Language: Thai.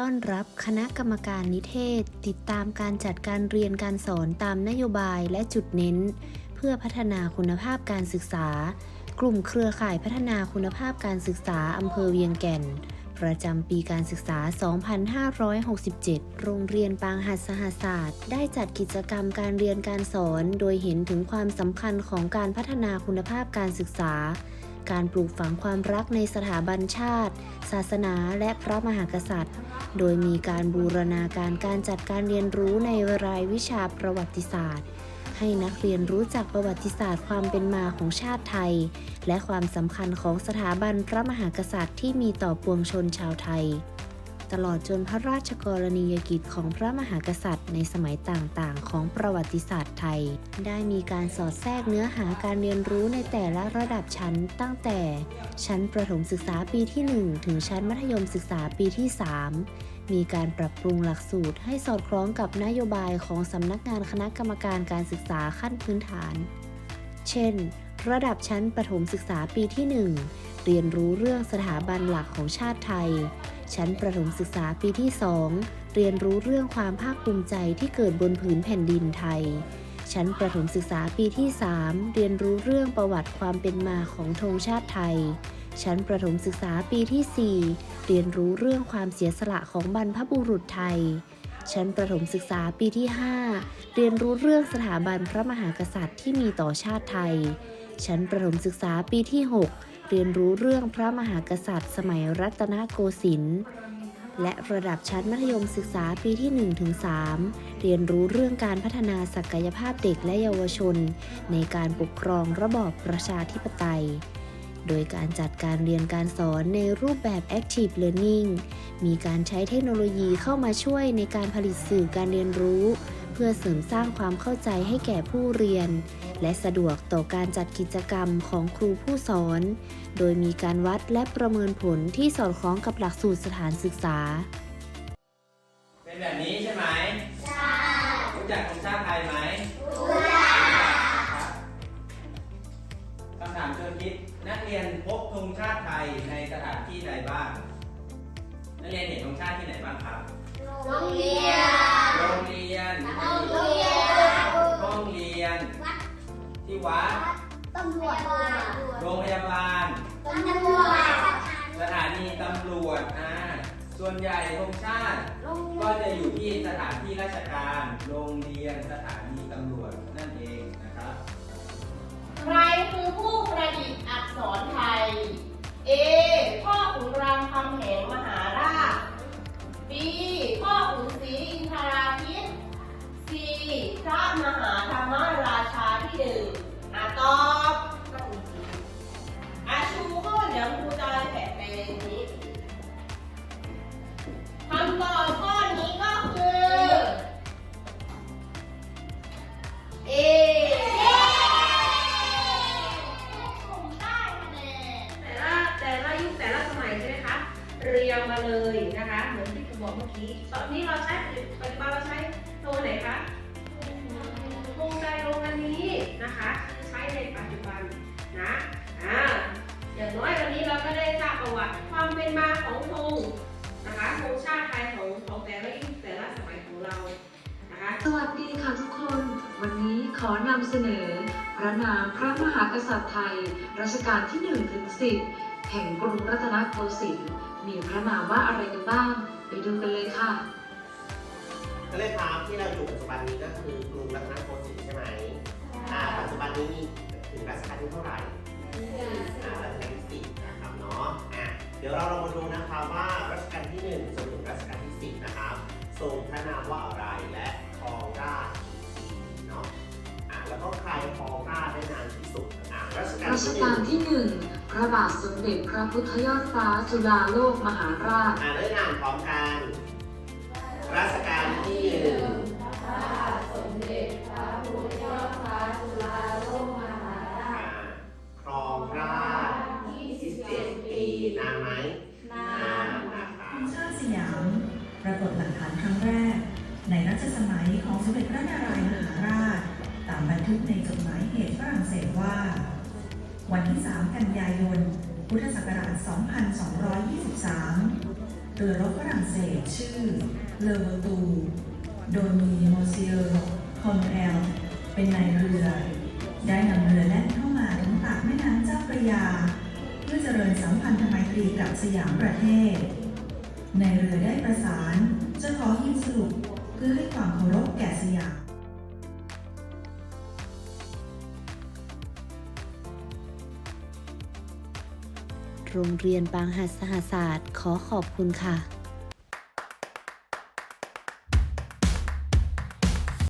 ต้อนรับคณะกรรมการนิเทศ ติดตามการจัดการเรียนการสอนตามนโยบายและจุดเน้น เพื่อพัฒนาคุณภาพการศึกษา กลุ่มเครือข่ายพัฒนาคุณภาพการศึกษาอำเภอเวียงแก่น ประจำปีการศึกษา 2567 โรงเรียนปางหัดสหศาสตร์ ได้จัดกิจกรรมการเรียนการสอน โดยเห็นถึงความสำคัญของการพัฒนาคุณภาพการศึกษาการปลูกฝังความรักในสถาบันชาติ ศาสนาและพระมหากษัตริย์ โดยมีการบูรณาการการจัดการเรียนรู้ในรายวิชาประวัติศาสตร์ ให้นักเรียนรู้จักประวัติศาสตร์ความเป็นมาของชาติไทย และความสำคัญของสถาบันพระมหากษัตริย์ที่มีต่อปวงชนชาวไทย ตลอดจนพระราชกรณียกิจของพระมหากษัตริย์ ในสมัยต่างๆ ของประวัติศาสตร์ไทย ได้มีการสอดแทรกเนื้อหาการเรียนรู้ในแต่ละระดับชั้นตั้งแต่ ชั้นประถมศึกษาปีที่ 1 ถึงชั้นมัธยมศึกษาปีที่ 3 มีการปรับปรุงหลักสูตรให้สอดคล้องกับนโยบายของสำนักงานคณะกรรมการการศึกษาขั้นพื้นฐาน เช่น ระดับชั้นประถมศึกษาปีที่ 1 เรียนรู้เรื่องสถาบันหลักของชาติไทย ชั้นประถมศึกษาปีที่ 2 เรียนรู้เรื่องความภาคภูมิใจที่เกิดบนผืนแผ่นดินไทย ชั้นประถมศึกษาปีที่ 3 เรียนรู้เรื่องประวัติความเป็นมาของธงชาติไทย ชั้นประถมศึกษาปีที่ 4 เรียนรู้เรื่องความเสียสละของบรรพบุรุษไทย ชั้นประถมศึกษาปีที่ 5 เรียนรู้เรื่องสถาบันพระมหากษัตริย์ที่มีต่อชาติไทย ชั้นประถมศึกษาปีที่ 6 เรียนรู้เรื่องพระมหากษัตริย์ สมัยรัตนโกสินทร์และระดับชั้นมัธยมศึกษาปีที่ 1-3 เรียนรู้เรื่องการพัฒนาศักยภาพเด็กและเยาวชน ในการปกครองระบอบประชาธิปไตย โดยการจัดการเรียนการสอนในรูปแบบ Active Learning มีการใช้เทคโนโลยีเข้ามาช่วยในการผลิตสื่อการเรียนรู้ เพื่อเสริมสร้างความเข้าใจให้แก่ผู้เรียน และสะดวกต่อการจัดกิจกรรมของครูผู้สอน โดยมีการวัดและประเมินผลที่สอดคล้องกับหลักสูตรสถานศึกษา เป็นแบบนี้ใช่ไหมใช่รู้จักธงชาติไทยไหม นักเรียนเห็นธงชาติที่ไหนบ้างครับ โรงเรียน โรงเรียน โรงเรียนห้องเรียนที่วัด ตำรวจ โรงพยาบาล ตำรวจ สถานีตำรวจ อ่า ส่วนใหญ่ธงชาติ ก็จะอยู่ที่สถานที่ราชการ โรงเรียน สถานีตำรวจนั่นเองนะครับ ใครคือผู้ประดิษฐ์อักษรไทย A มาเลยนะคะเหมือนที่ครูบอกเมื่อกี้ ตอนนี้เราใช้ปัจจุบันเราใช้โทรไหนคะโทรใจลงอันนี้นะคะใช้ในปัจจุบันนะอ่าอย่างน้อยวันนี้เราก็ได้ทราบประวัติความเป็นมาของธงนะคะธงชาติไทยของของแต่ละยุคแต่ละสมัยของเรานะคะสวัสดีค่ะทุกคน วันนี้ขอนำเสนอ พระนามพระมหากษัตริย์ไทยรัชกาลที่1ถึง10 แห่งกรุงรัตนโกสินทร์มีพระนามว่าอะไรกันบ้าง ไปดูกันเลยค่ะ ก็เลยครับที่เราอยู่ปัจจุบันนี้ก็คือกรุงรัตนโกสินทร์ใช่ไหมอ่าปัจจุบันนี้มีถึงรัชกาลที่เท่าไหร่อ่ารัชกาลที่สิบนะครับเนาะอะเดี๋ยวเราลองมาดูนะครับว่ารัชกาลที่หนึ่งจนถึงรัชกาลที่สิบนะครับทรงพระนามว่าอะไรและครองราชกี่ปีเนาะอ่าแล้วก็ใครครองราชได้นานที่สุดอ่ารัชกาลรัชที่หกานึ่ลงที่1พ ระบาทสมเด็จพระพุทธยอดฟ้าจุฬาโลกมหาราช อ่าเริ่มงานพร้อมกันรัชกาลที่หนึ่งอ่าครองราช27 ปีนานไหมนานนะคะธงชาติสยาม ปรากฏหลักฐานครั้งแรก ในรัชสมัยของสมเด็จพระนารายณ์มหาราช ตามบันทึกในจดหมายเหตุฝรั่งเศสว่า วันที่ 3 กันยายน พุทธศักราช 2223 เรือรบฝรั่งเศสชื่อ เลอเวอร์ตู โดยมีโมเซียร์คอนแอล เป็นนายเรือ ได้นำเรือแล่นเข้ามาถึงปากแม่น้ำเจ้าพระยา เพื่อเจริญสัมพันธไมตรีกับสยามประเทศ ในเรือได้ประสานจะขอหินสรุปเพื่อให้ความเคารพแก่สยาม โรงเรียนบางหัดสหศาสตร์ ขอขอบคุณค่ะ